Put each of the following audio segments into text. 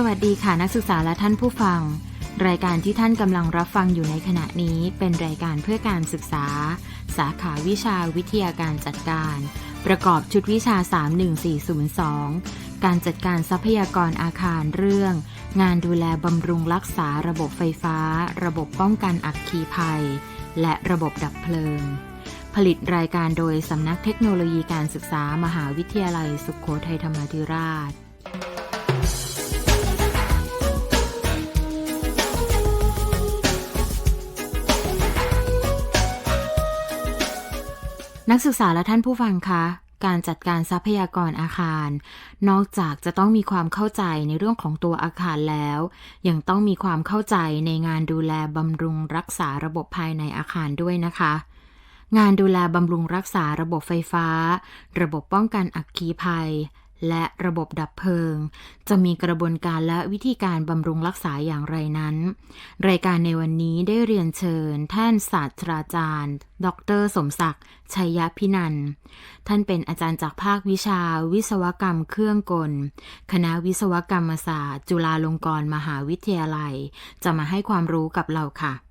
สวัสดีค่ะนักศึกษาและท่านผู้ฟัง รายการที่ท่านกำลังรับฟังอยู่ในขณะนี้เป็นรายการเพื่อการศึกษา สาขาวิชาวิทยาการจัดการ ประกอบชุดวิชา 31402 การจัดการทรัพยากรอาคารเรื่อง งานดูแลบำรุงรักษาระบบไฟฟ้า ระบบป้องกันอัคคีภัย และระบบดับเพลิง ผลิตรายการโดยสำนักเทคโนโลยีการศึกษามหาวิทยาลัยสุขโขทัยธรรมาธิราช นักศึกษาและท่านผู้ฟังคะการจัดการทรัพยากรอาคาร นอกจากจะต้องมีความเข้าใจในเรื่องของตัวอาคารแล้ว ยังต้องมีความเข้าใจในงานดูแลบำรุงรักษาระบบภายในอาคารด้วยนะคะ งานดูแลบำรุงรักษาระบบไฟฟ้า ระบบป้องกันอักคีภัย และระบบดับเพลิง จะมีกระบวนการและวิธีการบำรุงรักษาอย่างไรนั้น รายการในวันนี้ได้เรียนเชิญ ท่านศาสตราจารย์ ดร สมศักดิ์ชัยพินันท์ท่านเป็นอาจารย์จากภาควิชา วิศวกรรมเครื่องกล คณะวิศวกรรมศาสตร์ จุฬาลงกรณ์มหาวิทยาลัย จะมาให้ความรู้กับเราค่ะ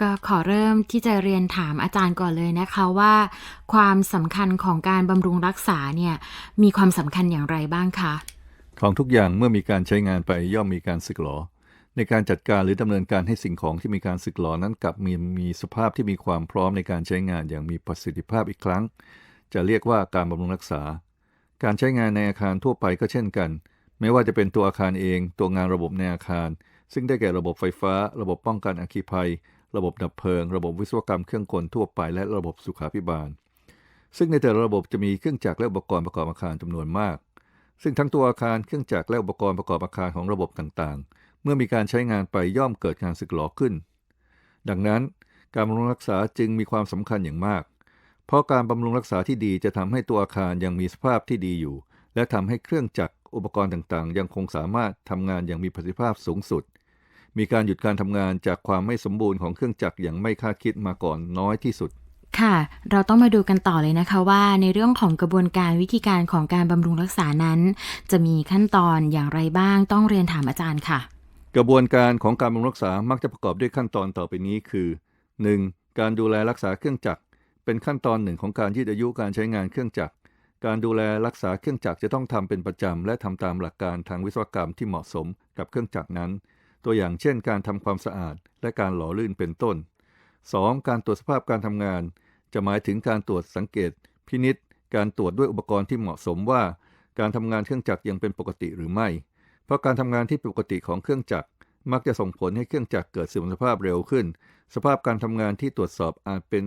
ก็ขอเริ่มที่จะเรียนถามอาจารย์ก่อนเลยนะคะว่า ความสำคัญของการบำรุงรักษาเนี่ยมีความสำคัญอย่างไรบ้างคะ ของทุกอย่างเมื่อมีการใช้งานไปย่อมมีการสึกหรอ ในการจัดการหรือดำเนินการให้สิ่งของที่มีการสึกหรอนั้นกลับมีมีสภาพที่มีความพร้อมในการใช้งานอย่างมีประสิทธิภาพอีกครั้ง จะเรียกว่าการบำรุงรักษา การใช้งานในอาคารทั่วไปก็เช่นกัน ไม่ว่าจะเป็นตัวอาคารเอง ตัวงานระบบในอาคาร ซึ่งได้แก่ระบบไฟฟ้า ระบบป้องกันอัคคีภัย ระบบดับเพลิง ระบบวิศวกรรมเครื่องกลทั่วไป และระบบสุขาภิบาล ซึ่งในแต่ละระบบจะมีเครื่องจักรและอุปกรณ์ประกอบอาคารจำนวนมาก ซึ่งทั้งตัวอาคารเครื่องจักรและอุปกรณ์ประกอบอาคารของระบบต่างๆ เมื่อมีการใช้งานไปย่อมเกิดการสึกหรอขึ้น ดังนั้น การบำรุงรักษาจึงมีความสำคัญอย่างมาก เพราะการบำรุงรักษาที่ดีจะทำให้ตัวอาคารยังมีสภาพที่ดีอยู่ และทำให้เครื่องจักรอุปกรณ์ต่างๆ ยังคงสามารถทำงานอย่างมีประสิทธิภาพสูงสุด มีการหยุดการทำงานจากความไม่สมบูรณ์ของเครื่องจักรอย่างไม่คาดคิดมาก่อนน้อยที่สุด ค่ะ เราต้องมาดูกันต่อเลยนะคะว่า ในเรื่องของกระบวนการวิธีการของการบำรุงรักษานั้น จะมีขั้นตอนอย่างไรบ้างต้องเรียนถามอาจารย์ค่ะ กระบวนการของการบำรุงรักษามักจะประกอบด้วยขั้นตอนต่อไปนี้คือ 1. การดูแลรักษาเครื่องจักร เป็นขั้นตอนหนึ่งของการยืดอายุการใช้งานเครื่องจักรการดูแลรักษาเครื่องจักรจะต้องทำเป็นประจำและทำตามหลักการทางวิศวกรรมที่เหมาะสมกับเครื่องจักรนั้น ตัวอย่างเช่นการทำความสะอาดและการหล่อลื่นเป็นต้น 2. การตรวจสภาพการทำงาน จะหมายถึงการตรวจสังเกต พินิษการตรวจด้วยอุปกรณ์ที่เหมาะสมว่า การทำงานเครื่องจักรยังเป็นปกติหรือไม่ เพราะการทำงานที่ปกติของเครื่องจักร มักจะส่งผลให้เครื่องจักรเกิดเสื่อมสภาพเร็วขึ้น สภาพการทำงานที่ตรวจสอบอาจเป็น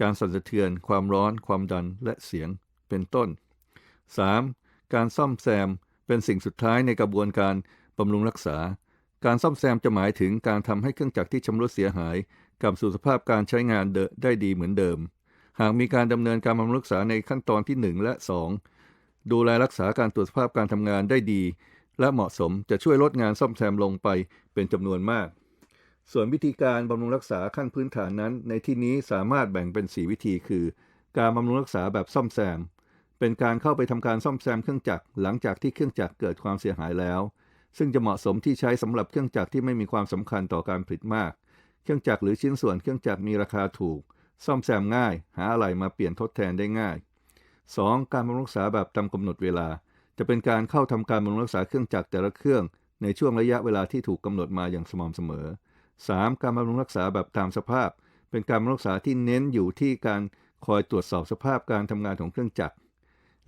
การสั่นสะเทือน ความร้อน ความดัน และเสียง เป็นต้น 3. การซ่อมแซม เป็นสิ่งสุดท้ายในกระบวนการบำรุงรักษา การซ่อมแซมจะหมายถึงการทำให้เครื่องจักรที่ชำรุดเสียหายกลับสู่สภาพการใช้งานเดได้ดีเหมือนเดิม หากมีการดำเนินการบำรุงรักษาในขั้นตอนที่ 1 และ 2 ดูแลรักษาการตรวจสภาพการทำงานได้ดี และเหมาะสมจะช่วยลดงานซ่อมแซมลงไปเป็นจำนวนมาก ส่วนวิธีการบำรุงรักษาขั้นพื้นฐานนั้น ในที่นี้สามารถแบ่งเป็น 4 วิธีคือ การบำรุงรักษาแบบซ่อมแซม เป็นการเข้าไปทำการซ่อมแซมเครื่องจักรหลังจากที่เครื่องจักรเกิดความเสียหายแล้ว ซึ่งจะเหมาะสมที่ใช้สำหรับเครื่องจักรที่ไม่มีความสำคัญต่อการผลิตมาก เครื่องจักรหรือชิ้นส่วนเครื่องจักรมีราคาถูก ซ่อมแซมง่าย หาอะไรมาเปลี่ยนทดแทนได้ง่าย 2. การบำรุงรักษาแบบตามกำหนดเวลา จะเป็นการเข้าทำการบำรุงรักษาเครื่องจักรแต่ละเครื่อง ในช่วงระยะเวลาที่ถูกกำหนดมาอย่างสม่ำเสมอ 3. การบำรุงรักษาแบบตามสภาพ เป็นการบำรุงรักษาที่เน้นอยู่ที่การคอยตรวจสอบสภาพการทำงานของเครื่องจักร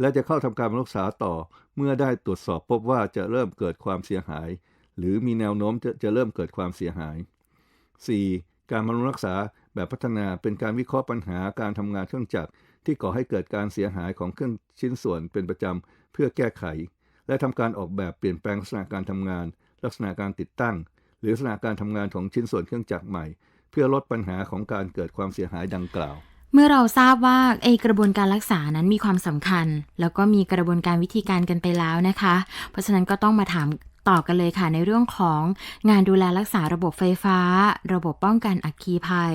และจะเข้าทำการรักษาต่อเมื่อได้ตรวจสอบพบว่าจะเริ่มเกิดความเสียหาย หรือมีแนวโน้มจะจะเริ่มเกิดความเสียหาย 4. การบำรุงรักษาแบบพัฒนาเป็นการวิเคราะห์ปัญหาการทำงานเครื่องจักรที่ก่อให้เกิดการเสียหายของเครื่องชิ้นส่วนเป็นประจำเพื่อแก้ไข และทำการออกแบบเปลี่ยนแปลงลักษณะการทำงาน ลักษณะการติดตั้ง หรือลักษณะการทำงานของชิ้นส่วนเครื่องจักรใหม่ เพื่อลดปัญหาของการเกิดความเสียหายดังกล่าว เมื่อเราทราบว่าไอกระบวนการรักษานั้นมีความสำคัญ แล้วก็มีกระบวนการวิธีการกันไปแล้วนะคะ เพราะฉะนั้นก็ต้องมาถามต่อกันเลยค่ะในเรื่องของงานดูแลรักษาระบบไฟฟ้า ระบบป้องกันอัคคีภัย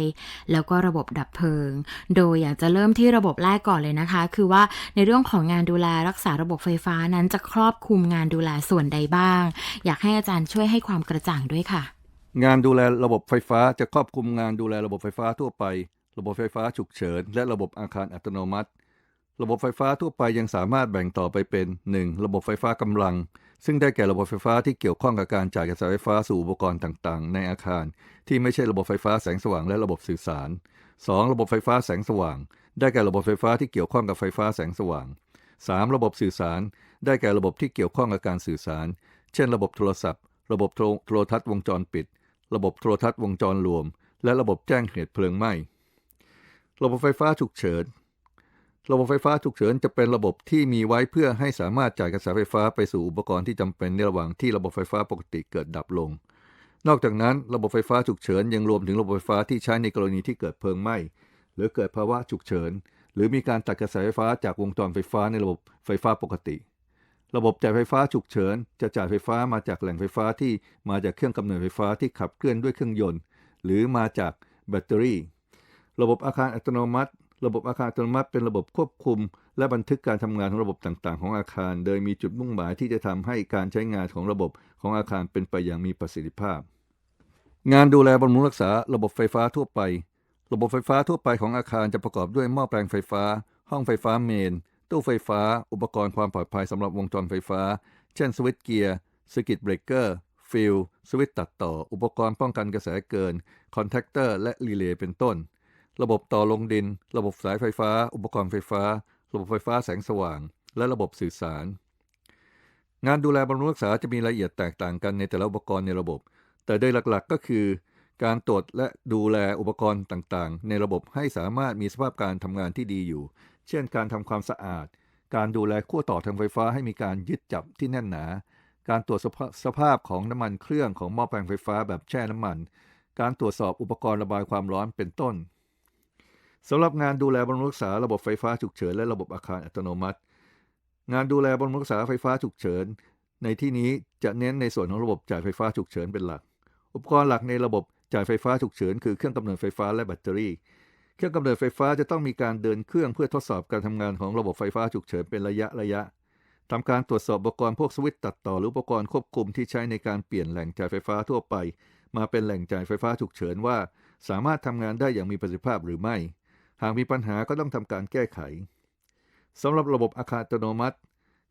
แล้วก็ระบบดับเพลิง โดยอยากจะเริ่มที่ระบบแรกก่อนเลยนะคะ คือว่าในเรื่องของงานดูแลรักษาระบบไฟฟ้านั้นจะครอบคลุมงานดูแลส่วนใดบ้าง อยากให้อาจารย์ช่วยให้ความกระจ่างด้วยค่ะ งานดูแลระบบไฟฟ้าจะครอบคลุมงานดูแลระบบไฟฟ้าทั่วไป ระบบไฟฟ้าฉุกเฉิน และระบบอาคารอัตโนมัติ ระบบไฟฟ้าทั่วไปยังสามารถแบ่งต่อไปเป็น 1. ระบบไฟฟ้ากำลัง ซึ่งได้แก่ระบบไฟฟ้าที่เกี่ยวข้องกับการจ่ายกระแสไฟฟ้าสู่อุปกรณ์ต่างๆ ในอาคาร ที่ไม่ใช่ระบบไฟฟ้าแสงสว่างและระบบสื่อสาร 2. ระบบไฟฟ้าแสงสว่าง ได้แก่ระบบไฟฟ้าที่เกี่ยวข้องกับไฟฟ้าแสงสว่าง 3. ระบบสื่อสาร ได้แก่ระบบที่เกี่ยวข้องกับการสื่อสาร เช่น ระบบโทรศัพท์ ระบบโทรทรทัศน์วงจรปิด ระบบโทรทัศน์วงจรรวม และระบบแจ้งเหตุเพลิงไหม้ ระบบไฟฟ้าฉุกเฉิน ระบบไฟฟ้าฉุกเฉินจะเป็นระบบที่มีไว้เพื่อให้สามารถจ่ายกระแสไฟฟ้าไปสู่อุปกรณ์ที่จำเป็นในระหว่างที่ระบบไฟฟ้าปกติเกิดดับลง นอกจากนั้นระบบไฟฟ้าฉุกเฉินยังรวมถึงระบบไฟฟ้าที่ใช้ในกรณีที่เกิดเพลิงไหม้หรือเกิดภาวะฉุกเฉิน หรือมีการตัดกระแสไฟฟ้าจากวงจรไฟฟ้าในระบบไฟฟ้าปกติ ระบบจ่ายไฟฟ้าฉุกเฉิน จะจ่ายไฟฟ้ามาจากแหล่งไฟฟ้าที่มาจากเครื่องกำเนิดไฟฟ้าที่ขับเคลื่อนด้วยเครื่องยนต์ หรือมาจากแบตเตอรี่ ระบบอาคารอัตโนมัติ ระบบอาคารอัตโนมัติเป็นระบบควบคุม และบันทึกการทำงานของระบบต่างๆ ของอาคาร โดยมีจุดมุ่งหมายที่จะทำให้การใช้งานของระบบของอาคารเป็นไปอย่างมีประสิทธิภาพ งานดูแลบำรุงรักษาระบบไฟฟ้าทั่วไป ระบบไฟฟ้าทั่วไปของอาคารจะประกอบด้วยหม้อแปลงไฟฟ้า ห้องไฟฟ้าเมน ตู้ไฟฟ้า อุปกรณ์ความปลอดภัยสำหรับวงจรไฟฟ้า เช่นสวิตช์เกียร์สกิตเบรกเกอร์ฟิลสวิตช์ตัดต่อ อุปกรณ์ป้องกันกระแสเกิน คอนแทคเตอร์ และรีเลย์เป็นต้น ระบบต่อลงดิน ระบบสายไฟฟ้า อุปกรณ์ไฟฟ้า ระบบไฟฟ้าแสงสว่าง และระบบสื่อสาร งานดูแลบำรุงรักษาจะมีรายละเอียดแตกต่างกันในแต่ละอุปกรณ์ในระบบ แต่โดยหลักๆ ก็คือ การตรวจและดูแลอุปกรณ์ต่างๆ ในระบบให้สามารถมีสภาพการทำงานที่ดีอยู่ เช่น การทำความสะอาด การดูแลขั้วต่อทางไฟฟ้าให้มีการยึดจับที่แน่นหนา การตรวจสภาสภาพของน้ำมันเครื่องของหม้อแปลงไฟฟ้าแบบแช่น้ำมัน การตรวจสอบอุปกรณ์ระบายความร้อนเป็นต้น สำหรับงานดูแลบำรุงรักษาระบบไฟฟ้าฉุกเฉินและระบบอาคารอัตโนมัติ งานดูแลบำรุงรักษาไฟฟ้าฉุกเฉิน ในที่นี้จะเน้นในส่วนของระบบจ่ายไฟฟ้าฉุกเฉินเป็นหลัก อุปกรณ์หลักในระบบจ่ายไฟฟ้าฉุกเฉินคือเครื่องกำเนิดไฟฟ้าและแบตเตอรี่ เครื่องกำเนิดไฟฟ้าจะต้องมีการเดินเครื่องเพื่อทดสอบการทำงานของระบบไฟฟ้าฉุกเฉินเป็นระยะระยะทำการตรวจสอบอุปกรณ์พวกสวิตช์ตัดต่อหรืออุปกรณ์ควบคุมที่ใช้ในการเปลี่ยนแหล่งจ่ายไฟฟ้าทั่วไป มาเป็นแหล่งจ่ายไฟฟ้าฉุกเฉินว่า สามารถทำงานได้อย่างมีประสิทธิภาพหรือไม่ หากมีปัญหาก็ต้องทำการแก้ไขสำหรับระบบอาคารอัตโนมัติ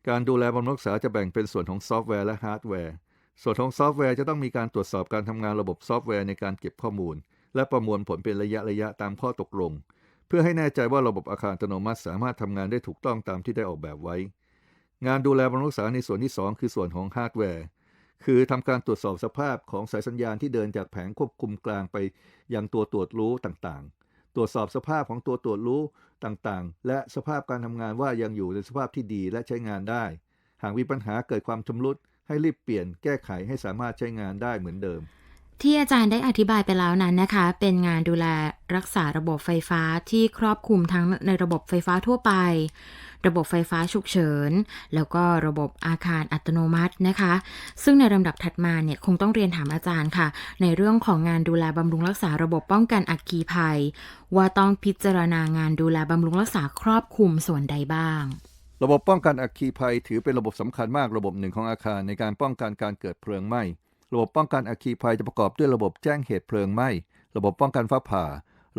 การดูแลบำรุงรักษาจะแบ่งเป็นส่วนของซอฟต์แวร์และฮาร์ดแวร์ ส่วนของซอฟต์แวร์จะต้องมีการตรวจสอบการทำงานระบบซอฟต์แวร์ในการเก็บข้อมูล และประมวลผลเป็นระยะระยะตามข้อตกลง เพื่อให้แน่ใจว่าระบบอาคารอัตโนมัติสามารถทำงานได้ถูกต้องตามที่ได้ออกแบบไว้ งานดูแลบำรุงรักษาในส่วนที่ 2 คือส่วนของฮาร์ดแวร์คือทำการตรวจสอบสภาพของสายสัญญาณที่เดินจากแผงควบคุมกลางไปยังตัวตรวจรู้ต่างๆ รวจสอบสภาพของตัวตรวจรู้ต่างๆ และสภาพการทำงานว่ายังอยู่ในสภาพที่ดีและใช้งานได้ หากมีปัญหาเกิดความชำรุดให้รีบเปลี่ยนแก้ไขให้สามารถใช้งานได้เหมือนเดิม ที่อาจารย์ได้อธิบายไปแล้วนั้นนะคะ เป็นงานดูแลรักษาระบบไฟฟ้าที่ครอบคลุมทั้งในระบบไฟฟ้าทั่วไป ระบบไฟฟ้าฉุกเฉิน แล้วก็ระบบอาคารอัตโนมัตินะคะ ซึ่งในลำดับถัดมาเนี่ยคงต้องเรียนถามอาจารย์ค่ะ ในเรื่องของงานดูแลบำรุงรักษาระบบป้องกันอัคคีภัย ว่าต้องพิจารณางานดูแลบำรุงรักษาครอบคลุมส่วนใดบ้างระบบป้องกันอัคคีภัยถือเป็นระบบสำคัญมากระบบหนึ่งของอาคารในการป้องกันการเกิดเพลิงไหม้ ระบบป้องกันอัคคีภัยจะประกอบด้วยระบบแจ้งเหตุเพลิงไหม้ ระบบป้องกันฟ้าผ่า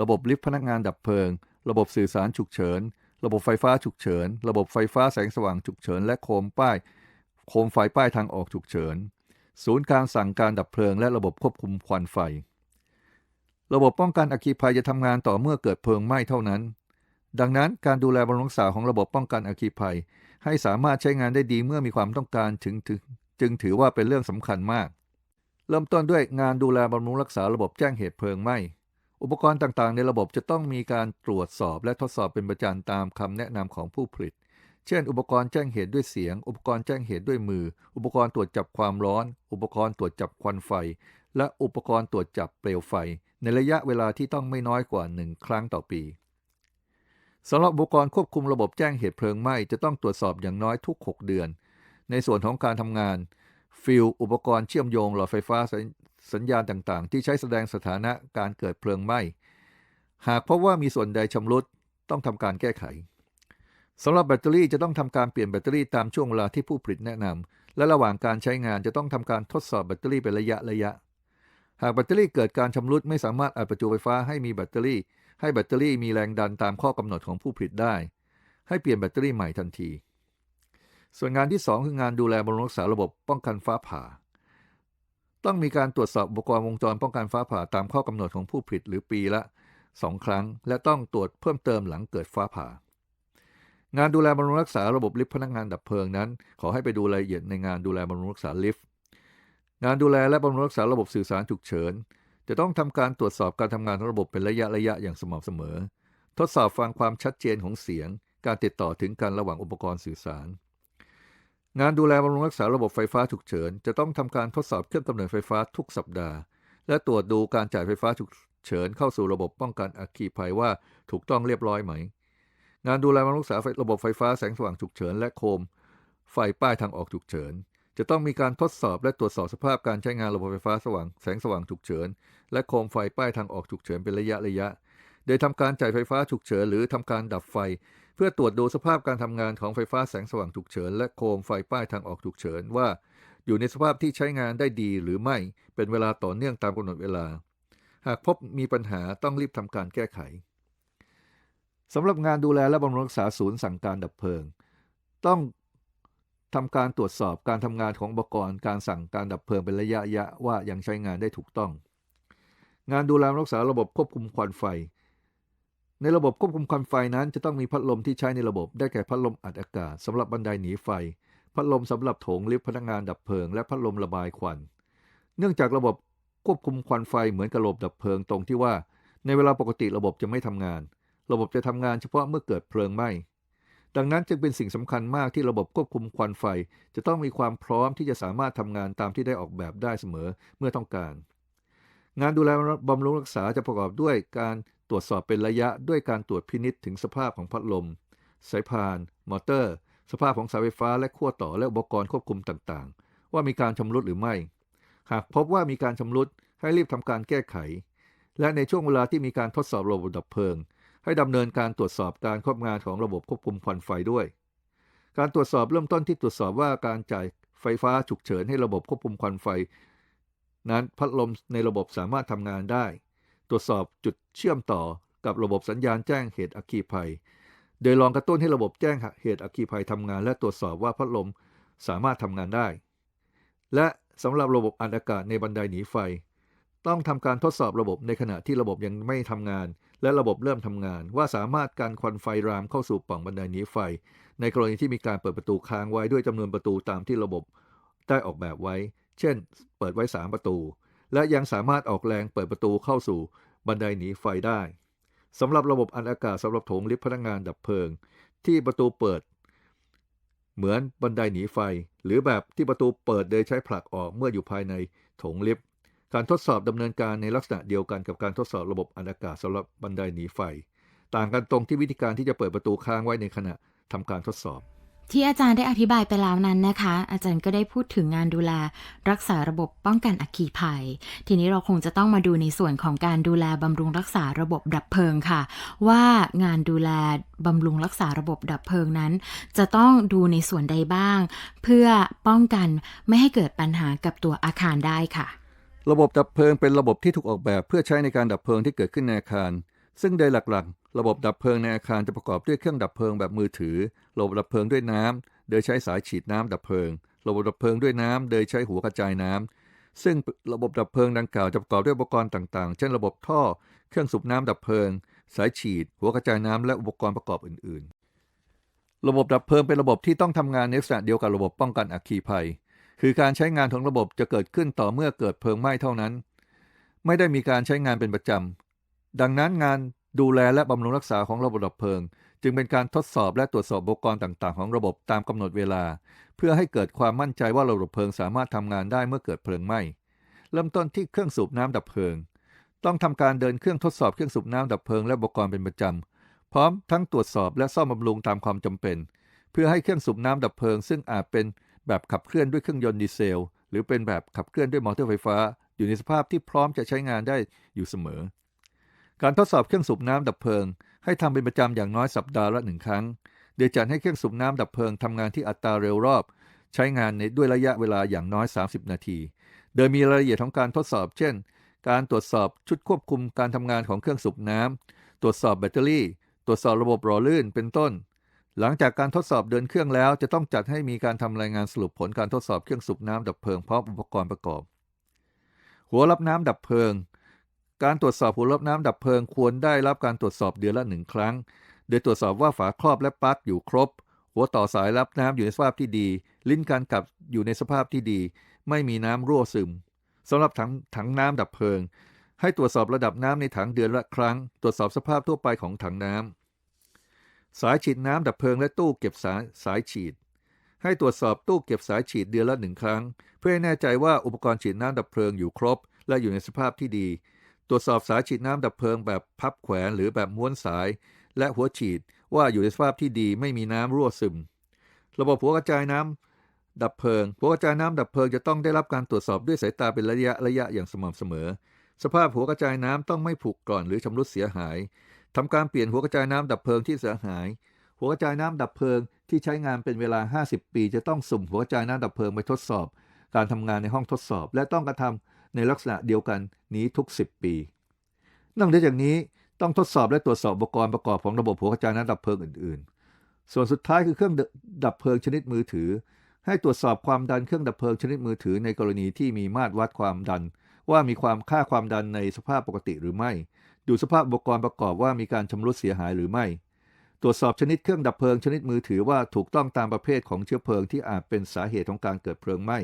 ระบบลิฟต์พนักงานดับเพลิง ระบบสื่อสารฉุกเฉิน ระบบไฟฟ้าฉุกเฉิน ระบบไฟฟ้าแสงสว่างฉุกเฉิน และโคมป้าย โคมไฟป้ายทางออกฉุกเฉิน ศูนย์การสั่งการดับเพลิง และระบบควบคุมควันไฟ ระบบป้องกันอัคคีภัยจะทำงานต่อเมื่อเกิดเพลิงไหม้เท่านั้น ดังนั้นการดูแลบำรุงรักษาของระบบป้องกันอัคคีภัย ให้สามารถใช้งานได้ดีเมื่อมีความต้องการถึงถึงจึงถือว่าเป็นเรื่องสำคัญมาก เริ่มต้นด้วยงานดูแลบำรุงรักษาระบบแจ้งเหตุเพลิงไหม้ อุปกรณ์ต่างๆ ในระบบจะต้องมีการตรวจสอบและทดสอบเป็นประจำตามคำแนะนำของผู้ผลิต เช่น อุปกรณ์แจ้งเหตุด้วยเสียง อุปกรณ์แจ้งเหตุด้วยมือ อุปกรณ์ตรวจจับความร้อน อุปกรณ์ตรวจจับควันไฟ และอุปกรณ์ตรวจจับเปลวไฟ ในระยะเวลาที่ต้องไม่น้อยกว่า 1 ครั้งต่อปีสำหรับอุปกรณ์ควบคุมระบบแจ้งเหตุเพลิงไหม้จะต้องตรวจสอบอย่างน้อยทุก 6 เดือน ในส่วนของการทำงานฟฟิลอุปกรณ์เชื่อมโยงหลอดไฟฟ้า สัญญาณต่างๆ ที่ใช้แสดงสถานะการเกิดเพลิงไหม้ หากพบว่ามีส่วนใดชำรุดต้องทำการแก้ไขสำหรับแบตเตอรี่จะต้องทำการเปลี่ยนแบตเตอรี่ตามช่วงเวลาที่ผู้ผลิตแนะนำและระหว่างการใช้งานจะต้องทำการทดสอบแบตเตอรี่เป็นระยะระยะ หากแบตเตอรี่เกิดการชำรุดไม่สามารถอัดประจุไฟฟ้าให้มีแบตเตอรี่ ให้แบตเตอรี่มีแรงดันตามข้อกำหนดของผู้ผลิตได้ ให้เปลี่ยนแบตเตอรี่ใหม่ทันที ส่วนงานที่ 2 คืองานดูแลบำรุงรักษาระบบป้องกันฟ้าผ่า ต้องมีการตรวจสอบอุปกรณ์วงจรป้องกันฟ้าผ่าตามข้อกำหนดของผู้ผลิตหรือปีละ 2 ครั้ง และต้องตรวจเพิ่มเติมหลังเกิดฟ้าผ่า งานดูแลบำรุงรักษาระบบลิฟต์พนักงานดับเพลิงนั้น ขอให้ไปดูรายละเอียดในงานดูแลบำรุงรักษาลิฟต์งานดูแลและบำรุงรักษาระบบสื่อสารฉุกเฉิน จะต้องทำการตรวจสอบการทำงานของระบบเป็นระยะระยะอย่างสม่ำเสมอ ทดสอบฟังความชัดเจนของเสียง การติดต่อถึงกันระหว่างอุปกรณ์สื่อสาร งานดูแลบำรุงรักษาระบบไฟฟ้าฉุกเฉิน จะต้องทำการทดสอบเครื่องกำเนิดไฟฟ้าทุกสัปดาห์ และตรวจดูการจ่ายไฟฟ้าฉุกเฉินเข้าสู่ระบบป้องกันอัคคีภัยว่าถูกต้องเรียบร้อยไหม งานดูแลบำรุงรักษาระบบไฟฟ้าแสงสว่างฉุกเฉินและโคม ไฟป้ายทางออกฉุกเฉิน จะต้องมีการทดสอบและตรวจสอบสภาพการใช้งานระบบไฟฟ้าสว่างแสงสว่างฉุกเฉิน และโคมไฟป้ายทางออกฉุกเฉินเป็นระยะระยะ โดยทำการจ่ายไฟฟ้าฉุกเฉินหรือทำการดับไฟ พื่อตรวจดูสภาพการทำงานของไฟฟ้าแสงสว่างฉุกเฉิน และโคมไฟป้ายทางออกฉุกเฉินว่า อยู่ในสภาพที่ใช้งานได้ดีหรือไม่เป็นเวลาต่อเนื่องตามกำหนดเวลา หากพบมีปัญหาต้องรีบทำการแก้ไขสำหรับงานดูแลและบำรุงรักษาศูนย์สั่งการดับเพลิง ต้องทำการตรวจสอบการทำงานของอุปกรณ์การสั่งการดับเพลิงเป็นระยะยะว่ายังใช้งานได้ถูกต้อง งานดูแลรักษาระบบควบคุมควันไฟ ในระบบควบคุมควันไฟนั้นจะต้องมีพัดลมที่ใช้ในระบบได้แก่พัดลมอัดอากาศสำหรับบันไดหนีไฟ พัดลมสำหรับโถงลิฟต์พนักงานดับเพลิง และพัดลมระบายควัน เนื่องจากระบบควบคุมควันไฟเหมือนกับระบบดับเพลิงตรงที่ว่า ในเวลาปกติระบบจะไม่ทำงาน ระบบจะทำงานเฉพาะเมื่อเกิดเพลิงไหม้ดังนั้นจึงเป็นสิ่งสำคัญมากที่ระบบควบคุมควันไฟ จะต้องมีความพร้อมที่จะสามารถทำงานตามที่ได้ออกแบบได้เสมอเมื่อต้องการ งานดูแลบำรุงรักษาจะประกอบด้วยการ ตรวจสอบเป็นระยะด้วยการตรวจพินิษถึงสภาพของพัดลม สายพาน มอเตอร์ สภาพของสายไฟฟ้าและขั้วต่อและอุปกรณ์ควบคุมต่างๆ ว่ามีการชำรุดหรือไม่ หากพบว่ามีการชำรุดให้รีบทำการแก้ไข และในช่วงเวลาที่มีการทดสอบระบบดับเพลิง ให้ดำเนินการตรวจสอบการควบงานของระบบควบคุมควันไฟด้วย การตรวจสอบเริ่มต้นที่ตรวจสอบว่าการจ่ายไฟฟ้าฉุกเฉินให้ระบบควบคุมควันไฟ นั้นพัดลมในระบบสามารถทำงานได้ ตรวจสอบจุดเชื่อมต่อกับระบบสัญญาณแจ้งเหตุอัคคีภัย โดยลองกระตุ้นให้ระบบแจ้งเหตุอัคคีภัยทำงาน และตรวจสอบว่าพัดลมสามารถทำงานได้ และสำหรับระบบอัดอากาศในบันไดหนีไฟ ต้องทำการทดสอบระบบในขณะที่ระบบยังไม่ทำงาน และระบบเริ่มทำงาน ว่าสามารถการควันไฟรามเข้าสู่ปล่องบันไดหนีไฟ ในกรณีที่มีการเปิดประตูค้างไว้ด้วยจำนวนประตูตามที่ระบบได้ออกแบบไว้ เช่น เปิดไว้ 3 ประตู และยังสามารถออกแรงเปิดประตูเข้าสู่บันไดหนีไฟได้สำหรับระบบอัดอากาศสำหรับโถงลิฟต์พนักงานดับเพลิง ที่ประตูเปิด เหมือนบันไดหนีไฟ หรือแบบที่ประตูเปิดโดยใช้ผลักออกเมื่ออยู่ภายในโถงลิฟต์การทดสอบดำเนินการในลักษณะเดียวกันกับการทดสอบระบบอัดอากาศสำหรับบันไดหนีไฟ ต่างกันตรงที่วิธีการที่จะเปิดประตูค้างไว้ในขณะทำการทดสอบ ที่อาจารย์ได้อธิบายไปแล้วนั้นนะคะ อาจารย์ก็ได้พูดถึงงานดูแล รักษาระบบป้องกันอัคคีภัย ทีนี้เราคงจะต้องมาดูในส่วนของการดูแลบำรุงรักษาระบบดับเพลิงค่ะ ว่างานดูแลบำรุงรักษาระบบดับเพลิงนั้น จะต้องดูในส่วนใดบ้าง เพื่อป้องกันไม่ให้เกิดปัญหากับตัวอาคารได้ค่ะ ระบบดับเพลิงเป็นระบบที่ถูกออกแบบเพื่อใช้ในการดับเพลิงที่เกิดขึ้นในอาคาร ซึ่งโดยหลักๆ ระบบดับเพลิงในอาคารจะประกอบด้วยเครื่องดับเพลิงแบบมือถือ ระบบดับเพลิงด้วยน้ำโดยใช้สายฉีดน้ำดับเพลิง ระบบดับเพลิงด้วยน้ำโดยใช้หัวกระจายน้ำซึ่งระบบดับเพลิงดังกล่าวจะประกอบด้วยอุปกรณ์ต่างๆ เช่น ระบบท่อ เครื่องสูบน้ำดับเพลิง สายฉีด หัวกระจายน้ำและอุปกรณ์ประกอบอื่น ๆ ระบบดับเพลิงเป็นระบบที่ต้องทำงานในลักษณะเดียวกับระบบป้องกันอัคคีภัย คือการใช้งานของระบบจะเกิดขึ้นต่อเมื่อเกิดเพลิงไหม้เท่านั้น ไม่ได้มีการใช้งานเป็นประจำดังนั้นงาน ดูแลและบำรุงรักษาของระบบดับเพลิง จึงเป็นการทดสอบและตรวจสอบอุปกรณ์ต่าง ๆ ของระบบตามกำหนดเวลา เพื่อให้เกิดความมั่นใจว่าระบบเพลิงสามารถทำงานได้เมื่อเกิดเพลิงไหม้เริ่มต้นที่เครื่องสูบน้ำดับเพลิง ต้องทำการเดินเครื่องทดสอบเครื่องสูบน้ำดับเพลิงและอุปกรณ์เป็นประจำพร้อมทั้งตรวจสอบและซ่อมบำรุงตามความจำเป็น เพื่อให้เครื่องสูบน้ำดับเพลิง ซึ่งอาจเป็นแบบขับเคลื่อนด้วยเครื่องยนต์ดีเซล หรือเป็นแบบขับเคลื่อนด้วยมอเตอร์ไฟฟ้า อยู่ในสภาพที่พร้อมจะใช้งานได้อยู่เสมอ การทดสอบเครื่องสูบน้ำดับเพลิง ให้ทำเป็นประจำอย่างน้อยสัปดาห์ละหนึ่งครั้ง โดยจัดให้เครื่องสูบน้ำดับเพลิงทำงานที่อัตราเร็วรอบ ใช้งานในด้วยระยะเวลาอย่างน้อย 30 นาที โดยมีรายละเอียดของการทดสอบ เช่น การตรวจสอบชุดควบคุมการทำงานของเครื่องสูบน้ำตรวจสอบแบตเตอรี่ ตรวจสอบระบบหล่อลื่นเป็นต้น หลังจากการทดสอบเดินเครื่องแล้วจะต้องจัดให้มีการทำรายงานสรุปผลการทดสอบเครื่องสูบน้ำดับเพลิงพร้อมอุปกรณ์ประกอบ หัวรับน้ำดับเพลิง การตรวจสอบหัวรับน้ำดับเพลิงควรได้รับการตรวจสอบเดือนละหนึ่งครั้ง โดยตรวจสอบว่าฝาครอบและปลั๊กอยู่ครบ หัวต่อสายรับน้ำอยู่ในสภาพที่ดี ลิ้นการกลับอยู่ในสภาพที่ดี ไม่มีน้ำรั่วซึมสำหรับถังถังน้ำดับเพลิง ให้ตรวจสอบระดับน้ำในถังเดือนละครั้ง ตรวจสอบสภาพทั่วไปของถังน้ำสายฉีดน้ำดับเพลิงและตู้เก็บสายสายฉีด ให้ตรวจสอบตู้เก็บสายฉีดเดือนละหนึ่งครั้ง เพื่อให้แน่ใจว่าอุปกรณ์ฉีดน้ำดับเพลิงอยู่ครบ และอยู่ในสภาพที่ดี ตรวจสอบสายฉีดน้ำดับเพลิงแบบพับแขวนหรือแบบม้วนสาย และหัวฉีดว่าอยู่ในสภาพที่ดีไม่มีน้ำรั่วซึม ระบบหัวกระจายน้ำดับเพลิง หัวกระจายน้ำดับเพลิงจะต้องได้รับการตรวจสอบด้วยสายตาเป็นระยะระยะอย่างสม่ำเสมอ สภาพหัวกระจายน้ำต้องไม่ผุกร่อนหรือชำรุดเสียหายทำการเปลี่ยนหัวกระจายน้ำดับเพลิงที่เสียหาย หัวกระจายน้ำดับเพลิงที่ใช้งานเป็นเวลา 50 ปี จะต้องสุ่มหัวกระจายน้ำดับเพลิงไปทดสอบ การทำงานในห้องทดสอบ และต้องกระทำ ในลักษณะเดียวกันนี้ทุก 10 ปี นอกเหนือจากนี้ต้องทดสอบและตรวจสอบอุปกรณ์ประกอบของระบบหัวกระจายน้ำดับเพลิงอื่น ๆ ส่วนสุดท้ายคือเครื่องดับเพลิงชนิดมือถือ ให้ตรวจสอบความดันเครื่องดับเพลิงชนิดมือถือในกรณีที่มีมาตรวัดความดัน ว่ามีความค่าความดันในสภาพปกติหรือไม่ ดูสภาพอุปกรณ์ประกอบว่ามีการชำรุดเสียหายหรือไม่ ตรวจสอบชนิดเครื่องดับเพลิงชนิดมือถือว่าถูกต้องตามประเภทของเชื้อเพลิงที่อาจเป็นสาเหตุของการเกิดเพลิงไหม้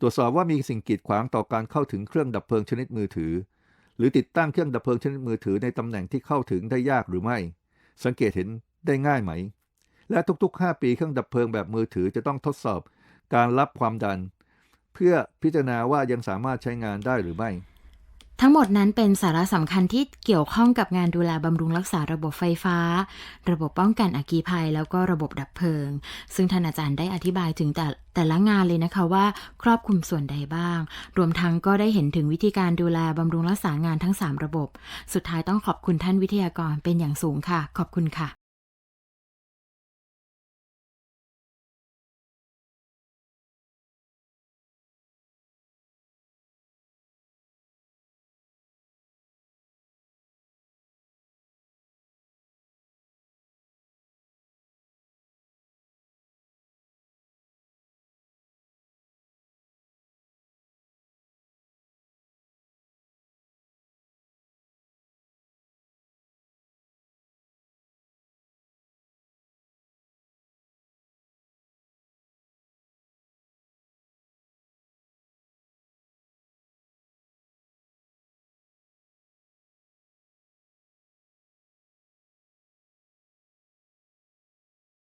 ตรวจสอบว่ามีสิ่งกีดขวางต่อการเข้าถึงเครื่องดับเพลิงชนิดมือถือ หรือติดตั้งเครื่องดับเพลิงชนิดมือถือในตำแหน่งที่เข้าถึงได้ยากหรือไม่ สังเกตเห็นได้ง่ายไหม และทุกๆ 5 ปีเครื่องดับเพลิงแบบมือถือจะต้องทดสอบการรับความดัน เพื่อพิจารณาว่ายังสามารถใช้งานได้หรือไม่ ทั้งหมดนั้นเป็นสาระสำคัญที่เกี่ยวข้องกับงานดูแลบำรุงรักษาระบบไฟฟ้า ระบบป้องกันอัคคีภัย แล้วก็ระบบดับเพลิง ซึ่งท่านอาจารย์ได้อธิบายถึงแต่แต่ละงานเลยนะคะว่าครอบคลุมส่วนใดบ้าง รวมทั้งก็ได้เห็นถึงวิธีการดูแลบำรุงรักษางานทั้ง 3 ระบบ สุดท้ายต้องขอบคุณท่านวิทยากรเป็นอย่างสูงค่ะ ขอบคุณค่ะ